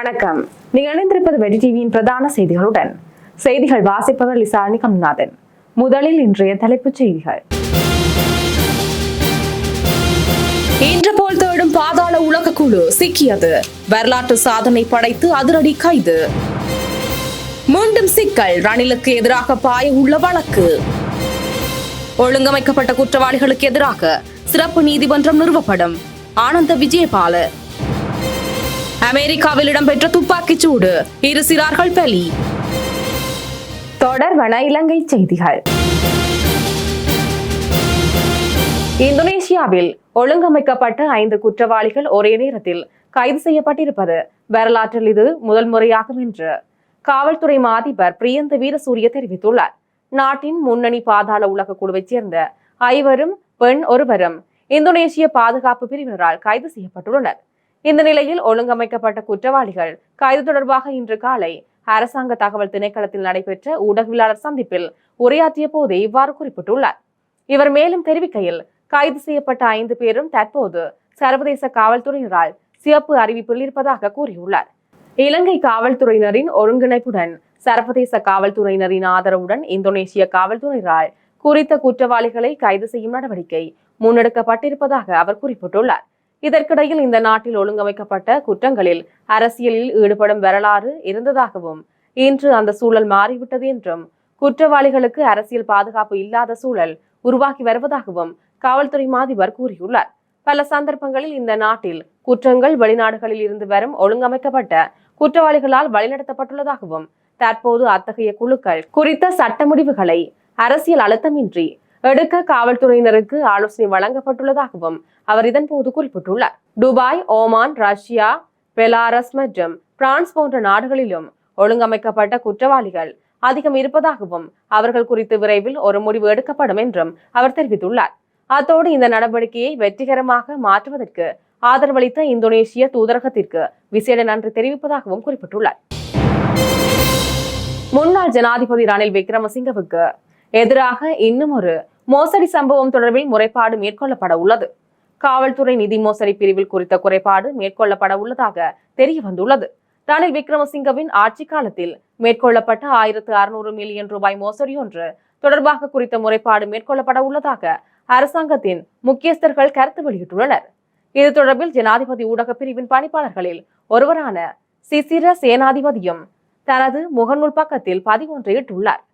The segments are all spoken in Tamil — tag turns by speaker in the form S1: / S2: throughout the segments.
S1: வணக்கம் நீங்கள் இணைந்திருப்பது வெடி டிவியின் பிரதான செய்திகளுடன் செய்திகள் வாசிப்பவர் லிசாரணி கம்நாதன் முதலில் இன்றைய தலைப்புச் செய்திகள்
S2: இன்று போல் தேடும் பாதாள உலக குழு சிக்கியது வரலாற்று சாதனை படைத்து அதிரடி கைது மீண்டும் சிக்கல் ரணிலுக்கு எதிராக பாய உள்ள வழக்கு ஒழுங்கமைக்கப்பட்ட குற்றவாளிகளுக்கு எதிராக சிறப்பு நீதிமன்றம் நிறுவப்படும் ஆனந்த விஜயபால அமெரிக்காவில் இடம்பெற்ற துப்பாக்கிச் சூடு இரு சிறார்கள் பலி
S3: தொடர்வன இலங்கை செய்திகள் இந்தோனேஷியாவில் ஒழுங்கமைக்கப்பட்ட ஐந்து குற்றவாளிகள் ஒரே நேரத்தில் கைது செய்யப்பட்டிருப்பது வரலாற்றில் இது முதல் முறையாகும் என்று காவல்துறை மாதிபர் பிரியந்த வீரசூரிய தெரிவித்துள்ளார் நாட்டின் முன்னணி பாதாள உலக குழுவைச் சேர்ந்த ஐவரும் பெண் ஒருவரும் இந்தோனேசிய பாதுகாப்பு பிரிவினரால் கைது செய்யப்பட்டுள்ளனர் இந்த நிலையில் ஒழுங்கமைக்கப்பட்ட குற்றவாளிகள் கைது தொடர்பாக இன்று காலை அரசாங்க தகவல் திணைக்களத்தில் நடைபெற்ற ஊடகவியலாளர் சந்திப்பில் உரையாற்றிய போதே இவ்வாறு குறிப்பிட்டுள்ளார் இவர் மேலும் தெரிவிக்கையில் கைது செய்யப்பட்ட ஐந்து பேரும் தற்போது சர்வதேச காவல்துறையினரால் சிறப்பு அறிவிப்பில் இருப்பதாக கூறியுள்ளார் இலங்கை காவல்துறையினரின் ஒருங்கிணைப்புடன் சர்வதேச காவல்துறையினரின் ஆதரவுடன் இந்தோனேசிய காவல்துறையினரால் குறித்த குற்றவாளிகளை கைது செய்யும் நடவடிக்கை முன்னெடுக்கப்பட்டிருப்பதாக அவர் குறிப்பிட்டுள்ளார் இதற்கிடையில் இந்த நாட்டில் ஒழுங்கமைக்கப்பட்ட குற்றங்களில் அரசியலில் ஈடுபடும் வரலாறு இருந்ததாகவும் இன்று அந்த சூழல் மாறிவிட்டது என்றும் குற்றவாளிகளுக்கு அரசியல் பாதுகாப்பு இல்லாத சூழல் உருவாகி வருவதாகவும் காவல்துறை மாதிபர் கூறியுள்ளார் பல சந்தர்ப்பங்களில் இந்த நாட்டில் குற்றங்கள் வெளிநாடுகளில் இருந்து வரும் ஒழுங்கமைக்கப்பட்ட குற்றவாளிகளால் வழிநடத்தப்பட்டுள்ளதாகவும் தற்போது அத்தகைய குழுக்கள் குறித்த சட்ட முடிவுகளை அரசியல் அழுத்தமின்றி எடுக்க காவல்துறையினருக்கு ஆலோசனை வழங்கப்பட்டுள்ளதாகவும் அவர் இதன்போது குறிப்பிட்டுள்ளார் துபாய் ஓமான் ரஷ்யா பெலாரஸ் மற்றும் பிரான்ஸ் போன்ற நாடுகளிலும் ஒழுங்கமைக்கப்பட்ட குற்றவாளிகள் அதிகம் இருப்பதாகவும் அவர்கள் குறித்து விரைவில் ஒரு முடிவு எடுக்கப்படும் என்றும் அவர் தெரிவித்துள்ளார் அத்தோடு இந்த நடவடிக்கையை வெற்றிகரமாக மாற்றுவதற்கு ஆதரவளித்த இந்தோனேசிய தூதரகத்திற்கு விசேட நன்றி தெரிவிப்பதாகவும் குறிப்பிட்டுள்ளார்
S4: முன்னாள் ஜனாதிபதி ரணில் விக்ரமசிங்கவுக்கு எதிராக இன்னும் ஒரு மோசடி சம்பவம் தொடர்பில் முறைப்பாடு மேற்கொள்ளப்பட உள்ளது காவல்துறை நிதி மோசடி பிரிவில் குறித்த குறைபாடு மேற்கொள்ளப்பட உள்ளதாக தெரிய வந்துள்ளது ரணில் விக்ரமசிங்கவின் ஆட்சி காலத்தில் மேற்கொள்ளப்பட்ட ஆயிரத்து அறுநூறு மில்லியன் ரூபாய் மோசடி ஒன்று தொடர்பாக குறித்த முறைப்பாடு மேற்கொள்ளப்பட உள்ளதாக அரசாங்கத்தின் முக்கியஸ்தர்கள் கருத்து வெளியிட்டுள்ளனர் இது தொடர்பில் ஜனாதிபதி ஊடக பிரிவின் பணிப்பாளர்களில் ஒருவரான சிசிர சேனாதிபதியும் தனது முகநூல் பக்கத்தில் பதிவொன்றையிட்டுள்ளார் இட்டுள்ளார்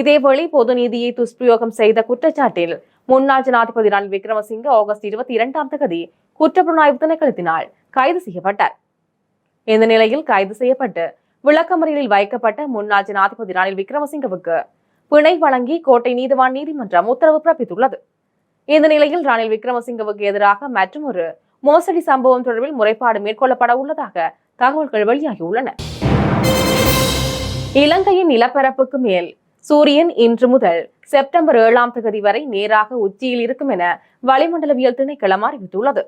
S4: இதேவேளை பொது நீதியை துஷ்பிரயோகம் செய்த குற்றச்சாட்டில் முன்னாள் ஜனாதிபதி ரணில் விக்ரமசிங்க ஆகஸ்ட் இருபத்தி இரண்டாம் தகுதி குற்றப்புலனாய்வு திணைக்களத்தினால் கைது செய்யப்பட்டார் இந்த நிலையில் கைது செய்யப்பட்டு விளக்கமறியலில் வைக்கப்பட்ட முன்னாள் ஜனாதிபதி ரணில் விக்ரமசிங்கவுக்கு பிணை வழங்கி கோட்டை நீதிவான் நீதிமன்றம் உத்தரவு பிறப்பித்துள்ளது இந்த நிலையில் ரணில் விக்ரமசிங்கவுக்கு எதிராக மற்றொரு மோசடி சம்பவம் தொடர்பில் முறைப்பாடு மேற்கொள்ளப்பட உள்ளதாக தகவல்கள் வெளியாகியுள்ளன
S5: இலங்கையின் நிலப்பரப்புக்கு மேல் சூரியன் இன்று முதல் செப்டம்பர் ஏழாம் தேதி வரை நேராக உச்சியில் இருக்கும் என வளிமண்டலவியல் திணைக்களம் அறிவித்துள்ளது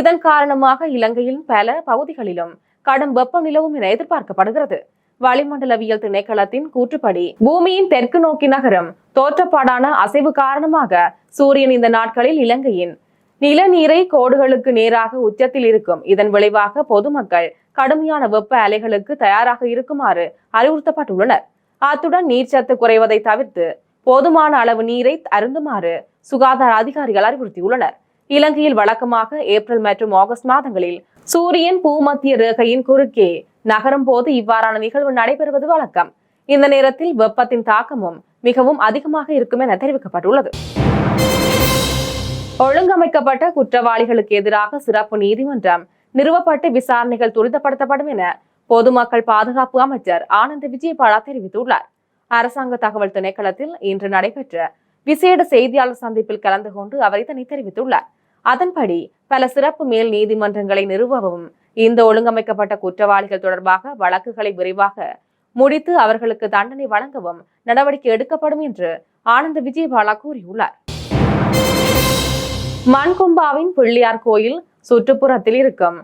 S5: இதன் காரணமாக இலங்கையின் பல பகுதிகளிலும் கடும் வெப்பம் நிலவும் என எதிர்பார்க்கப்படுகிறது வளிமண்டலவியல் திணைக்களத்தின் கூற்றுப்படி பூமியின் தெற்கு நோக்கி நகரும் தோற்றப்பாடான அசைவு காரணமாக சூரியன் இந்த நாட்களில் இலங்கையின் நிலநீரை கோடுகளுக்கு நேராக உச்சத்தில் இருக்கும் இதன் விளைவாக பொதுமக்கள் கடுமையான வெப்ப அலைகளுக்கு தயாராக இருக்குமாறு அறிவுறுத்தப்பட்டுள்ளனர் அத்துடன் நீர்ச்சத்து குறைவதை தவிர்த்து போதுமான அளவு நீரை அருந்துமாறு சுகாதார அதிகாரிகள் அறிவுறுத்தியுள்ளனர் இலங்கையில் வழக்கமாக ஏப்ரல் மற்றும் ஆகஸ்ட் மாதங்களில் சூரியன் பூமத்திய ரேகையின் குறுக்கே நகரும் போது இவ்வாறான நிகழ்வு நடைபெறுவது வழக்கம் இந்த நேரத்தில் வெப்பத்தின் தாக்கமும் மிகவும் அதிகமாக இருக்கும் என தெரிவிக்கப்பட்டுள்ளது
S6: ஒழுங்கமைக்கப்பட்ட குற்றவாளிகளுக்கு எதிராக சிறப்பு நீதிமன்றம் நிறுவப்பட்டு விசாரணைகள் துரிதப்படுத்தப்படும் என பொதுமக்கள் பாதுகாப்பு அமைச்சர் ஆனந்த விஜயபாலா தெரிவித்துள்ளார் அரசாங்க தகவல் திணைக்களத்தில் இன்று நடைபெற்ற விசேட செய்தியாளர் சந்திப்பில் கலந்து கொண்டு அவர் இதனை தெரிவித்துள்ளார் அதன்படி பல சிறப்பு மேல் நீதிமன்றங்களை நிறுவவும் இந்த ஒழுங்கமைக்கப்பட்ட குற்றவாளிகள் தொடர்பாக வழக்குகளை விரைவாக முடித்து அவர்களுக்கு தண்டனை வழங்கவும் நடவடிக்கை எடுக்கப்படும் என்று ஆனந்த விஜயபாலா கூறியுள்ளார்
S7: மண்கொம்பாவின் பிள்ளையார் கோயில் சுற்றுப்புறத்தில் இருக்கும்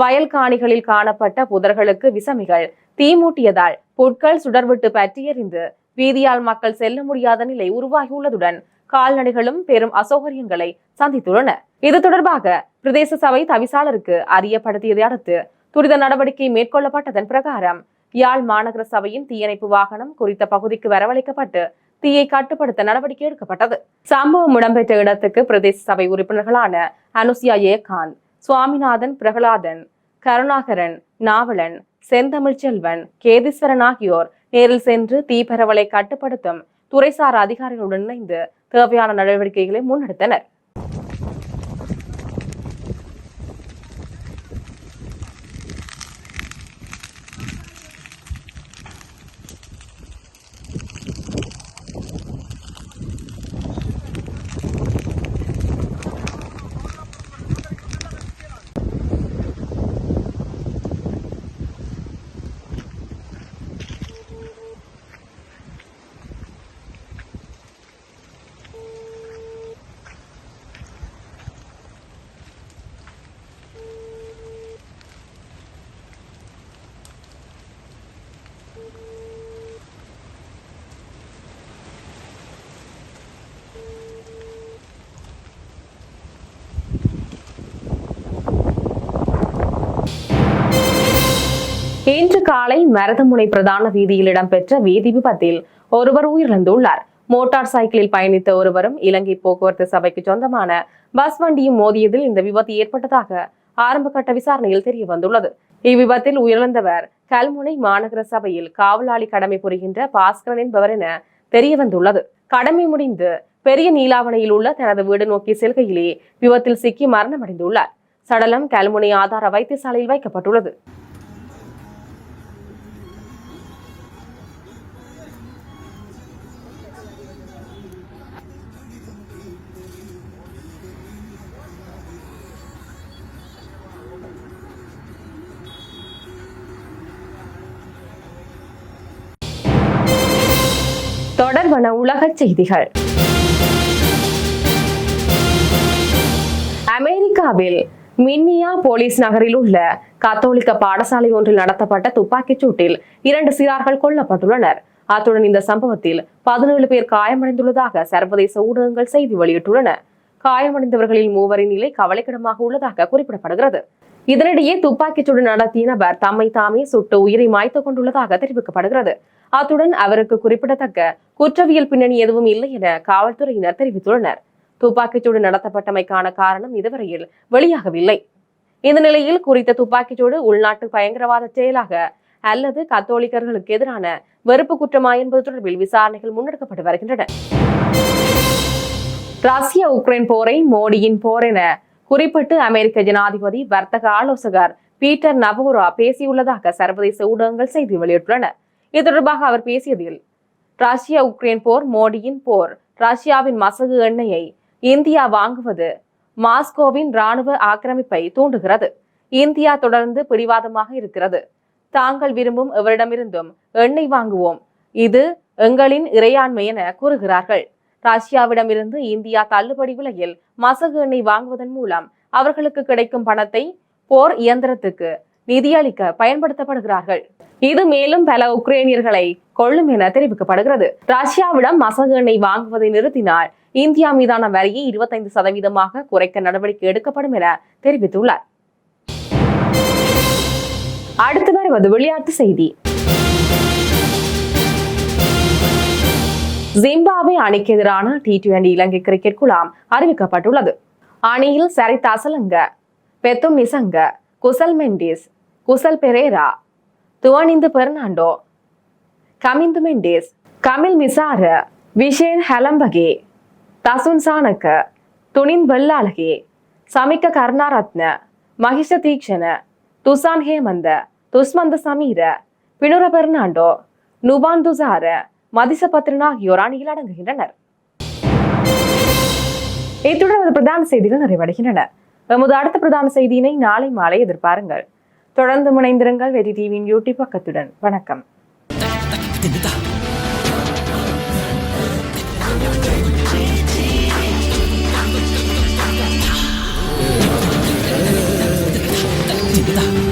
S7: வயல் காணிகளில் காணப்பட்ட புதர்களுக்கு விசமிகள் தீமூட்டியதால் புட்கள் சுடர்விட்டு பற்றியறிந்து வீதியால் மக்கள் செல்ல முடியாத நிலை உருவாகியுள்ளதுடன் கால்நடைகளும் பெரும் அசௌகரியங்களை சந்தித்துள்ளன இது தொடர்பாக பிரதேச சபை தவிசாளருக்கு அறியப்படுத்தியதை அடுத்து துரித நடவடிக்கை மேற்கொள்ளப்பட்டதன் பிரகாரம் யாழ் மாநகர சபையின் தீயணைப்பு வாகனம் குறித்த பகுதிக்கு வரவழைக்கப்பட்டு தீயை கட்டுப்படுத்த நடவடிக்கை எடுக்கப்பட்டது சம்பவம் இடம்பெற்ற இடத்துக்கு பிரதேச சபை உறுப்பினர்களான அனுசியா ஏகாந்த் சுவாமிநாதன் பிரகலாதன் கருணாகரன் நாவலன் செந்தமிழ்ச்செல்வன் கேதீஸ்வரன் ஆகியோர் நேரில் சென்று தீபரவலை கட்டுப்படுத்தும் துறைசார் அதிகாரிகளுடன் இணைந்து தேவையான நடவடிக்கைகளை முன்னெடுத்தனர்
S8: இன்று காலை மரதமுனை பிரதான வீதியில் இடம்பெற்ற வீதி விபத்தில் ஒருவர் உயிரிழந்துள்ளார் மோட்டார் சைக்கிளில் பயணித்த ஒருவரும் இலங்கை போக்குவரத்து சபைக்கு சொந்தமான பஸ் வண்டியும் மோதியதில் இந்த விபத்து ஏற்பட்டதாக ஆரம்ப கட்ட விசாரணையில் தெரிய வந்துள்ளது இவ்விபத்தில் உயிரிழந்தவர் கல்முனை மாநகர சபையில் காவலாளி கடமை புரிகின்ற பாஸ்கரன் என்பவர் என தெரிய வந்துள்ளது கடமை முடிந்து பெரிய நீலாவணையில் உள்ள தனது வீடு நோக்கி செல்கையிலே விபத்தில் சிக்கி மரணமடைந்துள்ளார் சடலம் கல்முனை ஆதார வைத்தியசாலையில் வைக்கப்பட்டுள்ளது
S9: தொடர்வன உலக செய்திகள் அமெரிக்காவில் மின்னியா போலீஸ் நகரில் உள்ள கத்தோலிக்க பாடசாலை ஒன்றில் நடத்தப்பட்ட துப்பாக்கிச் சூட்டில் இரண்டு சிறார்கள் கொல்லப்பட்டுள்ளனர் அத்துடன் இந்த சம்பவத்தில் பதினேழு பேர் காயமடைந்துள்ளதாக சர்வதேச ஊடகங்கள் செய்தி வெளியிட்டுள்ளன காயமடைந்தவர்களில் மூவரின் நிலை கவலைக்கிடமாக உள்ளதாக குறிப்பிடப்படுகிறது இதனிடையே துப்பாக்கிச் சூடு நடத்திய நபர் தம்மை தாமே சுட்டு உயிரை மாய்த்து கொண்டுள்ளதாக தெரிவிக்கப்படுகிறது அத்துடன் அவருக்கு குறிப்பிடத்தக்க குற்றவியல் பின்னணி எதுவும் இல்லை என காவல்துறையினர் தெரிவித்துள்ளனர் துப்பாக்கிச்சூடு நடத்தப்பட்டமைக்கான காரணம் இதுவரையில் வெளியாகவில்லை இந்த நிலையில் குறித்த துப்பாக்கிச்சூடு உள்நாட்டு பயங்கரவாத செயலாக அல்லது கத்தோலிக்கர்களுக்கு எதிரான வெறுப்பு குற்றமா என்பது தொடர்பில் விசாரணைகள் முன்னெடுக்கப்பட்டு வருகின்றன
S10: ரஷ்ய உக்ரைன் போரை மோடியின் போர் என குறிப்பிட்டு அமெரிக்க ஜனாதிபதி வர்த்தக ஆலோசகர் பீட்டர் நபோரா பேசியுள்ளதாக சர்வதேச ஊடகங்கள் செய்தி வெளியிட்டுள்ளன இது தொடர்பாக அவர் பேசியதில் ரஷ்யா உக்ரைன் போர் மோடியின் போர் ரஷ்யாவின் மசகு எண்ணெயை இந்தியா வாங்குவது மாஸ்கோவின் ராணுவ ஆக்கிரமிப்பை தூண்டுகிறது இந்தியா தொடர்ந்து பிடிவாதமாக இருக்கிறது தாங்கள் விரும்பும் எவரிடமிருந்தும் எண்ணெய் வாங்குவோம் இது எங்களின் இறையாண்மை என கூறுகிறார்கள் ரஷ்யாவிடமிருந்து இந்தியா தள்ளுபடி விலையில் மசகு எண்ணெய் வாங்குவதன் மூலம் அவர்களுக்கு கிடைக்கும் பணத்தை போர் இயந்திரத்துக்கு நிதியளிக்க பயன்படுத்தப்படுகிறார்கள் இது மேலும் பல உக்ரைனியர்களை கொள்ளும் என தெரிவிக்கப்படுகிறது ரஷ்யாவிடம் மசகு எண்ணெய் வாங்குவதை நிறுத்தினால் இந்தியா மீதான வரியை இருபத்தைந்து சதவீதமாக குறைக்க நடவடிக்கை எடுக்கப்படும் என தெரிவித்துள்ளார்
S11: அடுத்து வருவது விளையாட்டு செய்தி ஜிம்பாவே அணிக்கு எதிரான டி டுவெண்டி இலங்கை கிரிக்கெட் குழாம் அறிவிக்கப்பட்டுள்ளது அணியில் சரித் அசலங்க பெத்தும் நிசங்க குசல் மெண்டிஸ் குசல் பெரேரா துவனிந்து பெர்னாண்டோ கமிந்து மெண்டேஸ் கமில் மிசார விஷேன் ஹலம்பகே தசுன் சாணக்க துணின் வெள்ளாளகே சமிக்க கர்ணாரத்ன மகிஷ தீக்ஷண துசான் ஹேமந்த துஸ்மந்த சமீர பினுர பெர்னாண்டோ நுபான் துசார மதிச பத்ரன் ஆகியோர் அணியில் அடங்குகின்றனர்
S3: இத்துடன் பிரதான செய்திகள் நிறைவடைகின்றன நமது அடுத்த பிரதான செய்தியினை நாளை மாலை எதிர்பாருங்கள் தொடர்ந்து முனைந்திருங்கள் வெறி டிவியின் யூடியூப் பக்கத்துடன் வணக்கம் Yeah.